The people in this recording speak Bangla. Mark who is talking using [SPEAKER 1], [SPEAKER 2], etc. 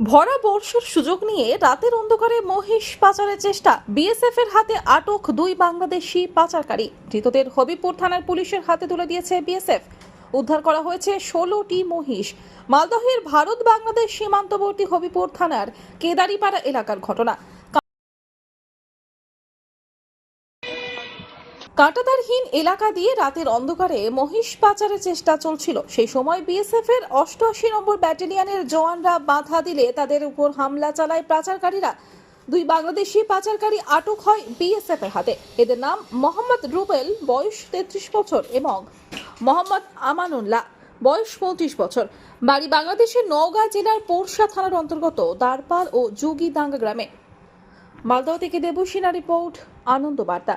[SPEAKER 1] ভরা বর্ষার সুযোগ নিয়ে রাতের অন্ধকারে মহিষ পাচারের চেষ্টা। বিএসএফ এর হাতে আটক দুই বাংলাদেশি পাচারকারী। ধৃতদের হবিপুর থানার পুলিশের হাতে তুলে দিয়েছে বিএসএফ। উদ্ধার করা হয়েছে ষোলোটি মহিষ। মালদহের ভারত বাংলাদেশ সীমান্তবর্তী হবিপুর থানার কেদারিপাড়া এলাকার ঘটনা। কাঁটাতারহীন এলাকা দিয়ে রাতের অন্ধকারে মহিষ পাচারের চেষ্টা চলছিল। সেই সময় বিএসএফ এর অষ্টআশি নম্বর ব্যাটালিয়নের জওয়ানরা বাধা দিলে তাদের উপর হামলা চালায় পাচারকারীরা। দুই বাংলাদেশি পাচারকারী আটক হয় বিএসএফ এর হাতে। এদের নাম মোহাম্মদ রুবেল, বয়স তেত্রিশ বছর এবং মোহাম্মদ আমানুল্লাহ, বয়স পঁয়ত্রিশ বছর। বাড়ি বাংলাদেশের নওগাঁ জেলার পোরশা থানার অন্তর্গত দারপাল ও জুগিদাঙ্গা গ্রামে। মালদহ থেকে দেবসিনা রিপোর্ট, আনন্দ বার্তা।